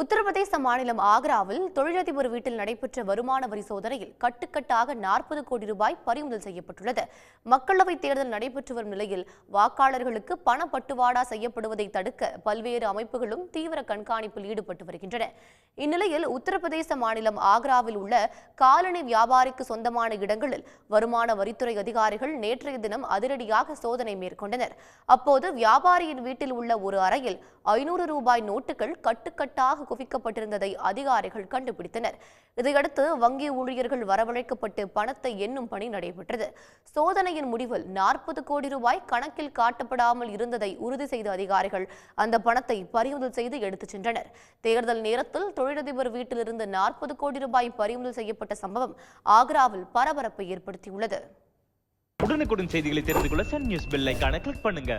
உத்தரப்பிரதேச மாநிலம் ஆக்ராவில் தொழிலதிபர் வீட்டில் நடைபெற்ற வருமான வரி சோதனையில் கட்டுக்கட்டாக நாற்பது கோடி ரூபாய் பறிமுதல் செய்யப்பட்டுள்ளது. மக்களவைத் தேர்தல் நடைபெற்று வரும் நிலையில் வாக்காளர்களுக்கு பணப்பட்டுவாடா செய்யப்படுவதை தடுக்க பல்வேறு அமைப்புகளும் தீவிர கண்காணிப்பில் ஈடுபட்டு வருகின்றன. இந்நிலையில் உத்தரப்பிரதேச மாநிலம் ஆக்ராவில் உள்ள காலணி வியாபாரிக்கு சொந்தமான இடங்களில் வருமான வரித்துறை அதிகாரிகள் நேற்றைய தினம் அதிரடியாக சோதனை மேற்கொண்டனர். அப்போது வியாபாரியின் வீட்டில் உள்ள ஒரு அறையில் ஐநூறு ரூபாய் நோட்டுகள் கட்டுக்கட்டாக குவிக்கப்பட்டிருந்ததை அதிகாரிகள் கண்டுபிடித்தனர். இதையடுத்து வங்கி ஊழியர்கள் வரவழைக்கப்பட்டு பணத்தை எண்ணும் பணி நடைபெற்றது. சோதனையின் முடிவில் நாற்பது கோடி ரூபாய் கணக்கில் காட்டப்படாமல் இருந்ததை உறுதி செய்த அதிகாரிகள் அந்த பணத்தை பறிமுதல் செய்து எடுத்துச் சென்றனர். தேர்தல் நேரத்தில் தொழிலதிபர் வீட்டிலிருந்து நாற்பது கோடி ரூபாய் பறிமுதல் செய்யப்பட்ட சம்பவம் ஆக்ராவில் பரபரப்பை ஏற்படுத்தியுள்ளது. உடனுக்குடன் செய்திகளை தெரிந்து கொள்ள சன் நியூஸ் பெல் ஐக்கான கிளிக் பண்ணுங்க.